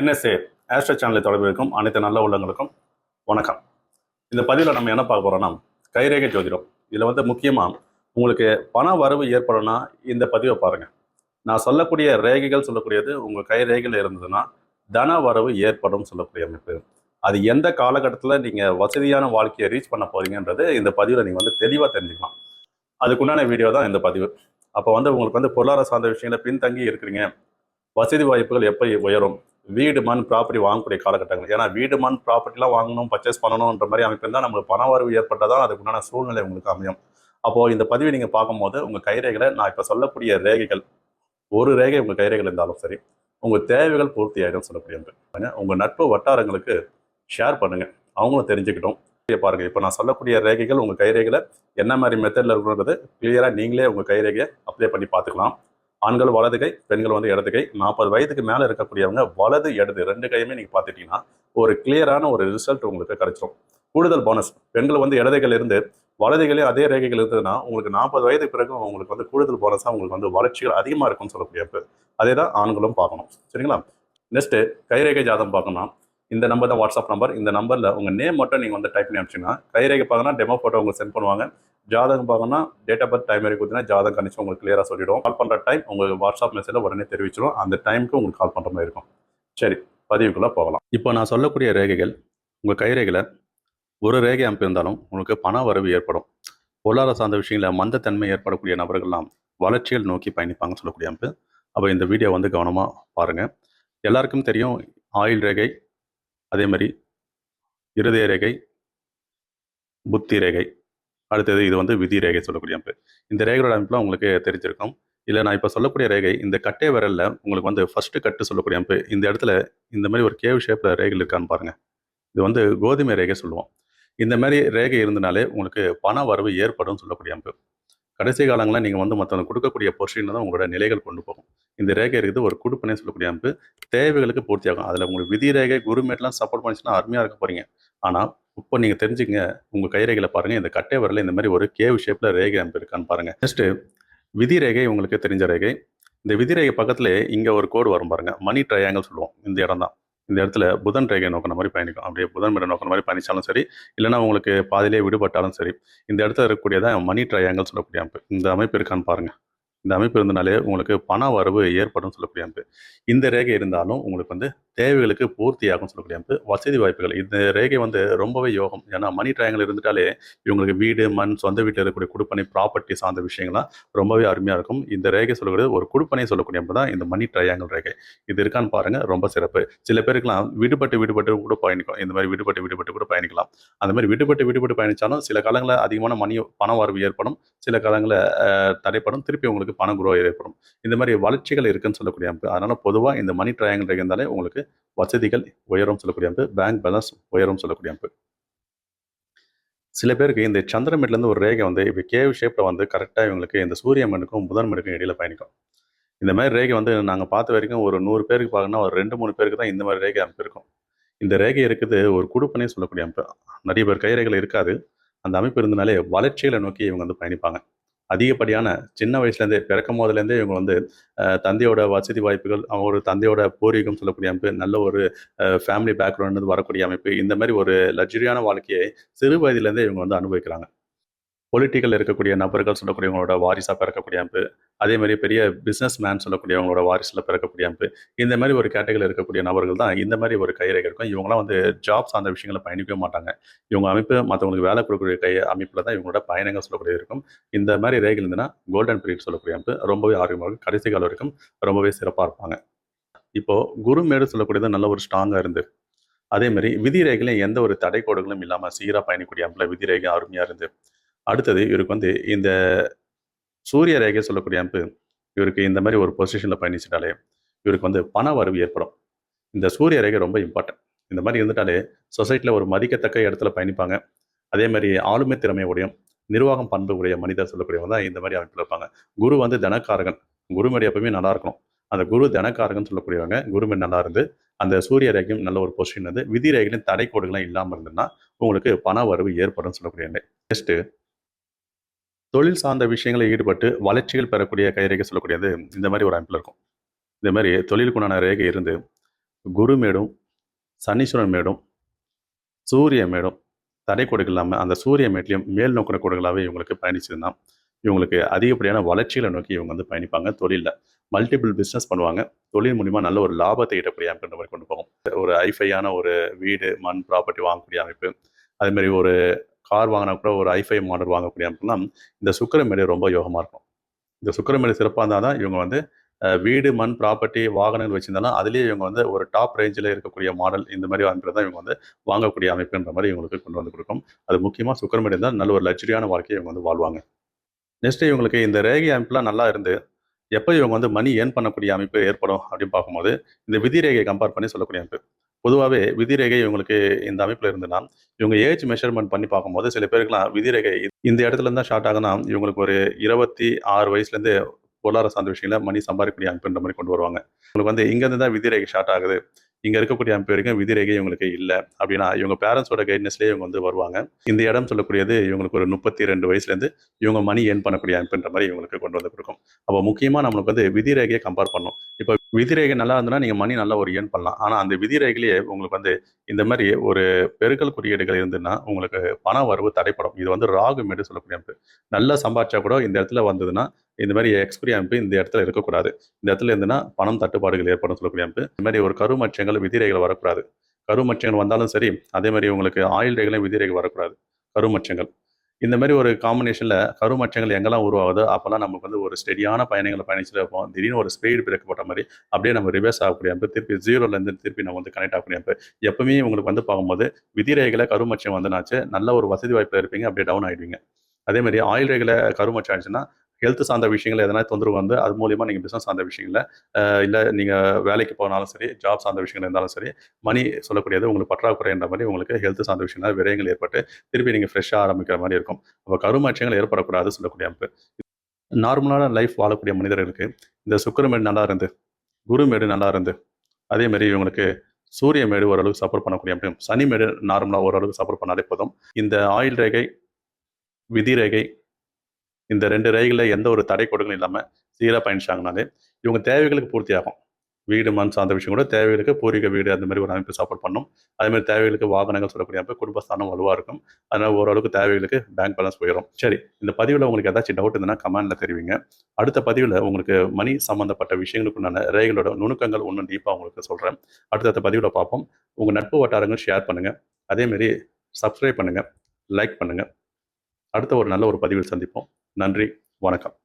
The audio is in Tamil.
என்எஸ்ஏ ஆஸ்ட்ரோ சேனலை தொடர்பிருக்கும் அனைத்து நல்ல உள்ளங்களுக்கும் வணக்கம். இந்த பதிவில் நம்ம என்ன பார்க்க போகிறோம்னா கைரேகை ஜோதிடம். இதில் வந்து முக்கியமாக உங்களுக்கு பண வரவு ஏற்படணும்னா இந்த பதிவை பாருங்கள் நான் சொல்லக்கூடிய ரேகைகள் சொல்லக்கூடியது உங்கள் கை ரேகையில் இருந்ததுன்னா தன வரவு ஏற்படும் சொல்லக்கூடிய அமைப்பு. அது எந்த காலகட்டத்தில் நீங்கள் வசதியான வாழ்க்கையை ரீச் பண்ண போகிறீங்கன்றது இந்த பதிவில் நீங்கள் வந்து தெளிவாக தெரிஞ்சுக்கலாம். அதுக்குண்டான வீடியோ தான் இந்த பதிவு. அப்போ வந்து உங்களுக்கு வந்து பொருளாதார சார்ந்த விஷயங்களை பின்தங்கி இருக்கிறீங்க. வசதி வாய்ப்புகள் எப்போ உயரும்? வீடு மண் ப்ராப்பர்ட்டி வாங்கக்கூடிய காலகட்டங்கள். ஏன்னா வீடு மண் ப்ராப்பர்ட்டிலாம் வாங்கணும் பர்ச்சேஸ் பண்ணணுன்ற மாதிரி அமைப்பு இருந்தால் நம்மளுக்கு பண வரவு ஏற்பட்டால் தான் அதுக்குண்டான சூழ்நிலை உங்களுக்கு அமையும். அப்போது இந்த பதிவை நீங்கள் பார்க்கும்போது உங்கள் கைரேகைகளை நான் இப்போ சொல்லக்கூடிய ரேகைகள் ஒரு ரேகை உங்கள் கைரேகைகள் இருந்தாலும் சரி உங்கள் தேவைகள் பூர்த்தி ஆகிடும் சொல்லக்கூடிய உங்கள் நட்பு வட்டாரங்களுக்கு ஷேர் பண்ணுங்கள் அவங்களும் தெரிஞ்சுக்கிட்டோம். பாருங்கள் இப்போ நான் சொல்லக்கூடிய ரேகைகள் உங்கள் கைரேகையில் என்ன மாதிரி மெத்தடில் இருக்குன்றது கிளியராக நீங்களே உங்கள் கைரேகையை அப்ளை பண்ணி பார்த்துக்கலாம். ஆண்கள் வலது கை பெண்கள் வந்து இடது கை. நாற்பது வயதுக்கு மேலே இருக்கக்கூடியவங்க வலது இடது ரெண்டு கையுமே நீங்கள் பார்த்துட்டீங்கன்னா ஒரு கிளியரான ஒரு ரிசல்ட் உங்களுக்கு கிடைச்சிரும். கூடுதல் போனஸ் பெண்கள் வந்து இடதுகள் இருந்து வலதுகளே அதே ரேகைகள் இருந்ததுன்னா உங்களுக்கு நாற்பது வயதுக்கு பிறகு உங்களுக்கு வந்து கூடுதல் போனஸாக உங்களுக்கு வந்து வளர்ச்சிகள் அதிகமாக இருக்கும்னு சொல்லக்கூடிய அதே தான் ஆண்களும் பார்க்கணும். சரிங்களா? நெக்ஸ்ட்டு கைரேகை ஜாதகம் பார்க்கணும்னா இந்த நம்பர் தான் வாட்ஸ்அப் நம்பர் இந்த நம்பரில் உங்கள் நேம் மட்டும் நீங்கள் வந்து டைப் பண்ணி அனுப்பிச்சிங்கன்னா கைரேகை பார்க்கணும் டெமோ ஃபோட்டோ உங்களுக்கு சென்ட் பண்ணுவாங்க. ஜாதகம் பார்த்தோன்னா டேட் ஆஃப் பர்த் டைம் வரைக்கும் கொடுத்தீங்கன்னா ஜாதகம் கணிச்சு உங்களுக்கு கிளியராக சொல்லிவிடும் கால் பண்ணுற டைம் உங்களுக்கு வாட்ஸ்அப் மெசேஜில் உடனே தெரிவிச்சிடும் அந்த டைமுக்கு உங்களுக்கு கால் பண்ணுற மாதிரி இருக்கும். சரி பதிவுக்குள்ளே போகலாம். இப்போ நான் சொல்லக்கூடிய ரேகைகள் உங்கள் கைரேகையில் ஒரு ரேகை அமைப்பு இருந்தாலும் உங்களுக்கு பண வரவு ஏற்படும். பொருளாதார சார்ந்த விஷயங்களில் மந்தத்தன்மை ஏற்படக்கூடிய நபர்கள்லாம் வளர்ச்சிகள் நோக்கி பயணிப்பாங்கன்னு சொல்லக்கூடிய அமைப்பு. அப்போ இந்த வீடியோ வந்து கவனமாக பாருங்கள் எல்லாருக்கும் தெரியும் ஆயில் ரேகை அதே மாதிரி இருதய ரேகை புத்தி ரேகை அடுத்தது இது வந்து விதி ரேகை சொல்லக்கூடிய அமைப்பு. இந்த ரேகையோட அமைப்புலாம் உங்களுக்கு தெரிஞ்சிருக்கும். இல்லை நான் இப்போ சொல்லக்கூடிய ரேகை இந்த கட்டை விரலில் உங்களுக்கு வந்து ஃபஸ்ட்டு கட்டு சொல்லக்கூடிய அமைப்பு. இந்த இடத்துல இந்த மாதிரி ஒரு கேவ் ஷேப்பில் ரேகைகள் இருக்கான்னு பாருங்கள் இது வந்து கோதுமை ரேகை சொல்லுவோம். இந்த மாதிரி ரேகை இருந்தனாலே உங்களுக்கு பண வரவு ஏற்படும் சொல்லக்கூடிய அமைப்பு. கடைசி காலங்களில் நீங்கள் வந்து மற்றவங்க கொடுக்கக்கூடிய பொர்ஷனில் தான் உங்களோட நிலைகள் கொண்டு போகும். இந்த ரேகை இருக்குது ஒரு குடுப்பனே சொல்லக்கூடிய அமைப்பு தேவைகளுக்கு பூர்த்தியாகும். அதில் உங்களுக்கு விதி ரேகை குருமேட்லாம் சப்போர்ட் பண்ணிச்சுன்னா அருமையாக இருக்க போகிறீங்க ஆனால் இப்போ நீங்கள் தெரிஞ்சுங்க உங்கள் கைரேகையில் பாருங்கள் இந்த கட்டை வரல இந்த மாதிரி ஒரு கேவ் ஷேப்பில் ரேகை அமைப்பு இருக்கான்னு பாருங்கள் நெக்ஸ்ட்டு விதி ரேகை உங்களுக்கு தெரிஞ்ச ரேகை. இந்த விதி ரேகை பக்கத்தில் இங்கே ஒரு கோடு வரும் பாருங்கள் மணி ட்ரையாங்கல் சொல்லுவோம். இந்த இடம் தான். இந்த இடத்துல புதன் ரேகை நோக்கின மாதிரி பயணிக்கும். அப்படியே புதன் மேடம் நோக்கின மாதிரி பயணித்தாலும் சரி இல்லைனா உங்களுக்கு பாதிலே விடுபட்டாலும் சரி. இந்த இடத்துல இருக்கக்கூடியதான் மணி ட்ரையாங்கல் சொல்லக்கூடிய அமைப்பு. இந்த அமைப்பு இருக்கான்னு பாருங்கள் இந்த அமைப்பு இருந்தனாலே உங்களுக்கு பண வரவு ஏற்படும் சொல்லக்கூடிய அமைப்பு. இந்த ரேகை இருந்தாலும் உங்களுக்கு வந்து தேவைகளுக்கு பூர்த்தியாகும் சொல்லக்கூடிய அமைப்பு. வசதி வாய்ப்புகள் இந்த ரேகை வந்து ரொம்பவே யோகம். ஏன்னா மணி ட்ரையாங்கிள் இருந்துட்டாலே இவங்களுக்கு வீடு மண் சொந்த வீட்டில் இருக்கக்கூடிய குடுப்பனை ப்ராப்பர்ட்டி சார்ந்த விஷயங்கள்லாம் ரொம்பவே அருமையாக இருக்கும். இந்த ரேகை சொல்லக்கூடியது ஒரு குடுப்பனை சொல்லக்கூடிய அமைப்பு தான் இந்த மணி ட்ரையாங்கிள் ரேகை. இது இருக்கான்னு பாருங்கள் ரொம்ப சிறப்பு. சில பேருக்குலாம் விடுபட்டு விடுபட்டு கூட பயணிக்கும் இந்த மாதிரி விடுபட்டு விடுபட்டு கூட பயணிக்கலாம். அந்த மாதிரி விடுபட்டு விடுபட்டு பயணிச்சாலும் சில காலங்களில் அதிகமான மணி பண வரவு ஏற்படும். சில காலங்களில் தடைப்படும். திருப்பி உங்களுக்கு பணம் குரோ ஏற்படும் இந்த மாதிரி வளர்ச்சிகள் இருக்குன்னு சொல்லக்கூடிய அமைப்பு. அதனால பொதுவாக இந்த மணி ட்ரையாங்கல் ரேகை இருந்தாலே உங்களுக்கு வசதிகள் உயரும் சொல்லக்கூடிய அமைப்பு. பேங்க் பேலன்ஸ் உயரும் சொல்லக்கூடிய அமைப்பு. சில பேருக்கு இந்த சந்திரமேட்லேருந்து ஒரு ரேகை வந்து இப்போ கேவ் ஷேப்பில் வந்து கரெக்டாக இவங்களுக்கு இந்த சூரிய மண்ணுக்கும் புதன் மண்ணுக்கும் இடையில பயணிக்கும். இந்த மாதிரி ரேகை வந்து நாங்கள் பார்த்த வரைக்கும் ஒரு நூறு பேருக்கு பார்க்கணும்னா ஒரு ரெண்டு மூணு பேருக்கு தான் இந்த மாதிரி ரேகை அமைப்பு இருக்கும். இந்த ரேகை இருக்குது ஒரு குடுப்பனே சொல்லக்கூடிய அமைப்பு. நிறைய பேர் கைரேகைகள் இருக்காது. அந்த அமைப்பு இருந்தனாலே வளர்ச்சிகளை நோக்கி இவங்க வந்து பயணிப்பாங்க. அதிகப்படியான சின்ன வயசுலேருந்தே பிறக்கும் போதுலேருந்தே இவங்க வந்து தந்தையோட வசதி வாய்ப்புகள் அவங்க ஒரு தந்தையோட பூர்வீகம் சொல்லக்கூடிய அமைப்பு நல்ல ஒரு ஃபேமிலி பேக்ரவுண்ட் வரக்கூடிய அமைப்பு இந்த மாதிரி ஒரு லக்ஸரியான வாழ்க்கையை சிறு வயதிலேருந்தே இவங்க வந்து அனுபவிக்கிறாங்க. பொலிட்டிக்கல் இருக்கக்கூடிய நபர்கள் சொல்லக்கூடியவங்களோட வாரிசாக பிறக்கக்கூடிய அமைப்பு அதே மாதிரி பெரிய பிஸ்னஸ் மேன் சொல்லக்கூடியவங்களோட வாரிசில் பிறக்கக்கூடிய அமைப்பு இந்த மாதிரி ஒரு கேட்டகரியில் இருக்கக்கூடிய நபர்கள் தான் இந்த மாதிரி ஒரு கைரேகை இருக்கும். இவங்களாம் வந்து ஜாப் சார்ந்த விஷயங்களை பயணிக்கவே மாட்டாங்க. இவங்க அமைப்பு மற்றவங்களுக்கு வேலை கொடுக்கக்கூடிய கை அமைப்பில் தான் இவங்களோட பயணங்கள் சொல்லக்கூடிய இருக்கும். இந்த மாதிரி ரேகை இருந்ததுன்னா கோல்டன் பீரியட் சொல்லக்கூடிய அமைப்பு ரொம்பவே ஆரோக்கியமாக இருக்கும் கடைசி காலம் வரைக்கும் ரொம்பவே சிறப்பாக இருப்பாங்க. இப்போது குருமேடு சொல்லக்கூடியது நல்ல ஒரு ஸ்ட்ராங்காக இருந்து அதே மாதிரி விதி ரேகையிலும் எந்த ஒரு தடை கோடுகளும் இல்லாமல் சீராக பயணிக்கூடிய அமைப்பில் விதி ரேகை அருமையாக இருந்து அடுத்தது இவருக்கு வந்து இந்த சூரிய ரேகை சொல்லக்கூடிய அமைப்பு இவருக்கு இந்த மாதிரி ஒரு பொசிஷனில் பயணிச்சிட்டாலே இவருக்கு வந்து பண வரவு ஏற்படும். இந்த சூரிய ரேகை ரொம்ப இம்பார்ட்டன்ட் இந்த மாதிரி இருந்துட்டாலே சொசைட்டியில் ஒரு மதிக்கத்தக்க இடத்துல பயணிப்பாங்க. அதே மாதிரி ஆளுமை திறமை உடையும் நிர்வாகம் பண்பு உடைய மனிதர் சொல்லக்கூடியவங்க தான் இந்த மாதிரி அமைப்பில் இருப்பாங்க. குரு வந்து தனக்காரகன். குருமேடு எப்பவுமே நல்லா இருக்கணும். அந்த குரு தனக்காரகன் சொல்லக்கூடியவங்க குருமே நல்லா இருந்து அந்த சூரிய ரேகையும் நல்ல ஒரு பொசிஷன் வந்து விதி ரேகையிலும் தடை கோடுகளும் இல்லாமல் இருந்ததுன்னா உங்களுக்கு பண வரவு ஏற்படும் சொல்லக்கூடிய நெக்ஸ்ட்டு தொழில் சார்ந்த விஷயங்களில் ஈடுபட்டு வளர்ச்சிகள் பெறக்கூடிய கைரேகை சொல்லக்கூடியது இந்த மாதிரி ஒரு அமைப்பில் இருக்கும். இந்த மாதிரி தொழிலுக்குண்டான ரேகை இருந்து குரு மேடும் சனீஸ்வரன் மேடும் சூரிய மேடும் தடை கொடுக்கு இல்லாமல் அந்த சூரிய மேட்லையும் மேல் நோக்கின கொடுகளாகவே இவங்களுக்கு பயணிச்சிருந்தான் இவங்களுக்கு அதிகப்படியான வளர்ச்சிகளை நோக்கி இவங்க வந்து பயணிப்பாங்க தொழிலில். மல்டிபிள் பிஸ்னஸ் பண்ணுவாங்க. தொழில் மூலிமா நல்ல ஒரு லாபத்தை ஈட்டக்கூடிய அமைப்புன்ற மாதிரி கொண்டு போகும். ஒரு ஐஃபையான ஒரு வீடு மண் ப்ராப்பர்ட்டி வாங்கக்கூடிய அமைப்பு. அதே ஒரு கார் வாங்கினா கூட ஒரு ஐஃபை மாடல் வாங்கக்கூடிய அப்படின்னா இந்த சுக்கிரமேடு ரொம்ப யோகமாக இருக்கும். இந்த சுக்கிரமேடு சிறப்பாக இருந்தால் தான் இவங்க வந்து வீடு மண் ப்ராப்பர்ட்டி வாகனங்கள் வச்சுருந்தாலும் அதுலேயே இவங்க வந்து ஒரு டாப் ரேஞ்சில் இருக்கக்கூடிய மாடல் இந்த மாதிரி அமைப்பில் தான் இவங்க வந்து வாங்கக்கூடிய அமைப்புன்ற மாதிரி இவங்களுக்கு கொண்டு வந்து கொடுக்கும். அது முக்கியமாக சுக்கிரமேடு இருந்தால் நல்ல ஒரு லக்ஸரியான வாழ்க்கையை இவங்க வந்து வாழ்வாங்க. நெக்ஸ்ட் இவங்களுக்கு இந்த ரேகை அமைப்புலாம் நல்லா இருந்து எப்போ இவங்க வந்து மணி ஏர்ன் பண்ணக்கூடிய அமைப்பு ஏற்படும் அப்படின்னு பார்க்கும்போது இந்த விதி ரேகையை கம்பேர் பண்ணி சொல்லக்கூடிய அமைப்பு. பொதுவாகவே விதிரேகை இவங்களுக்கு இந்த அமைப்பில் இருந்துன்னா இவங்க ஏஜ் மெஷர்மெண்ட் பண்ணி பார்க்கும்போது சில பேருக்குலாம் விதி ரேகை இந்த இடத்துல இருந்தால் ஸ்டார்ட் ஆகுனா இவங்களுக்கு ஒரு இருபத்தி ஆறு வயசுலேருந்து பொருளாதார சார்ந்த விஷயங்கள மணி சம்பாதிக்கக்கூடிய அமைப்புன்ற மாதிரி கொண்டு வருவாங்க. உங்களுக்கு வந்து இங்கேருந்து தான் விதி ரேகை ஸ்டார்ட் ஆகுது. இங்கே இருக்கக்கூடிய அமைப்பு வரைக்கும் விதி ரேகை இவங்களுக்கு இல்லை. அப்படின்னா இவங்க பேரண்ட்ஸோட கைட்னஸ்லேயே இவங்க வந்து வருவாங்க. இந்த இடம் சொல்லக்கூடியது இவங்களுக்கு ஒரு முப்பத்தி ரெண்டு வயசுலேருந்து இவங்க மணி ஏர்ன் பண்ணக்கூடிய அமைப்புன்ற மாதிரி இவங்களுக்கு கொண்டு வந்து கொடுக்கும். அப்போ முக்கியமாக நம்மளுக்கு வந்து விதி ரேகையை கம்பேர் பண்ணணும். இப்போ விதி ரேகை நல்லா இருந்ததுன்னா நீங்கள் மணி நல்லா ஒரு ஏர்ன் பண்ணலாம். ஆனால் அந்த விதிரேகையிலேயே உங்களுக்கு வந்து இந்த மாதிரி ஒரு பெருக்கல் குறியீடுகள் இருந்ததுன்னா உங்களுக்கு பண வரவு தடைப்படும். இது வந்து ராகு மேடு சொல்லக்கூடிய அமைப்பு நல்லா சம்பாதிச்சா கூட இந்த இடத்துல வந்ததுன்னா இந்த மாதிரி எக்ஸ்பிரி அமைப்பு இந்த இடத்துல இருக்கக்கூடாது. இந்த இடத்துல இருந்துன்னா பணம் தட்டுப்பாடுகள் ஏற்படும் சொல்லக்கூடிய அமைப்பு. இந்த மாதிரி ஒரு கருமச்சங்கள் விதிரைகள் வரக்கூடாது. கருமச்சங்கள் வந்தாலும் சரி அதே மாதிரி உங்களுக்கு ஆயில் ரேகளையும் விதிரைகள் வரக்கூடாது. கருமச்சங்கள் இந்த மாதிரி ஒரு காம்பினேஷனில் கருமச்சங்கள் எங்கெல்லாம் உருவாகுதோ அப்போல்லாம் நமக்கு வந்து ஒரு ஸ்டெடியான பயணங்களை பயணிச்சுட்டு இருப்போம். திடீர்னு ஒரு ஸ்பீடு பிரேக் போட்ட மாதிரி அப்படியே நம்ம ரிவர்ஸ் ஆகக்கூடிய அமைப்பு திருப்பி ஜீரோலேருந்து திருப்பி நம்ம வந்து கனெக்ட் ஆகக்கூடிய அமைப்பு. எப்பவுமே உங்களுக்கு வந்து பார்க்கும்போது விதிரேகளை கருமச்சம் வந்துனாச்சு நல்ல ஒரு வசதி வாய்ப்பில் இருப்பீங்க அப்படியே டவுன் ஆகிடுவீங்க அதே மாதிரி ஆயில் ரேகளை கருமச்சம் ஆயிடுச்சுன்னா ஹெல்த் சார்ந்த விஷயங்கள் எதனா தொந்தரவு வந்து அது மூலியமாக நீங்கள் பிஸ்னஸ் சார்ந்த விஷயங்கள இல்லை நீங்கள் வேலைக்கு போனாலும் சரி ஜாப் சார்ந்த விஷயங்கள் இருந்தாலும் சரி மணி சொல்லக்கூடியது உங்களுக்கு பற்றாக்குறைன்ற மாதிரி உங்களுக்கு ஹெல்த் சார்ந்த விஷயங்கள் விரயங்கள் ஏற்பட்டு திருப்பி நீங்கள் ஃப்ரெஷ்ஷாக ஆரம்பிக்கிற மாதிரி இருக்கும். அப்போ கருமாற்றங்கள் ஏற்படக்கூடாது சொல்லக்கூடிய அமைப்பு. நார்மலான லைஃப் வாழக்கூடிய மனிதர்களுக்கு இந்த சுக்கிரமேடு நல்லா இருந்து குருமேடு நல்லா இருந்து அதே மாதிரி இவங்களுக்கு சூரிய மேடு ஓரளவுக்கு சப்போர்ட் பண்ணக்கூடிய அமைப்பு. சனி மேடு நார்மலாக ஓரளவுக்கு சப்போர்ட் பண்ணாலே போதும். இந்த ஆயில் ரேகை விதி ரேகை இந்த ரெண்டு ரயில்களில் எந்த ஒரு தடை கொடுக்கலும் இல்லாமல் சீராக பயணிச்சாங்கனாலே இவங்க தேவைகளுக்கு பூர்த்தி ஆகும் வீடு மண் சார்ந்த விஷயம் கூட தேவைகளுக்கு பூர்வீக வீடு அந்த மாதிரி ஒரு அமைப்பு சப்போர்ட் பண்ணும். அதேமாதிரி தேவைகளுக்கு வாகனங்கள் சொல்லக்கூடிய அமைப்பு குடும்பஸ்தானம் வலுவாக இருக்கும். அதனால் ஓரளவுக்கு தேவைகளுக்கு பேங்க் பேலன்ஸ் உயரும் சரி இந்த பதிவில் உங்களுக்கு ஏதாச்சும் டவுட் இருந்ததுன்னா கமெண்ட்டில் தெரிவிங்க. அடுத்த பதிவில் உங்களுக்கு மணி சம்மந்தப்பட்ட விஷயங்களுக்குண்டான ரேகளோட நுணுக்கங்கள் ஒன்றும் டீப்பாக உங்களுக்கு சொல்கிறேன் அடுத்தடுத்த பதிவில் பார்ப்போம். உங்கள் நட்பு வட்டாரங்கள் ஷேர் பண்ணுங்கள் அதேமாரி சப்ஸ்கிரைப் பண்ணுங்கள் லைக் பண்ணுங்கள் அடுத்த ஒரு நல்ல ஒரு பதிவில் சந்திப்போம். நன்றி வணக்கம்.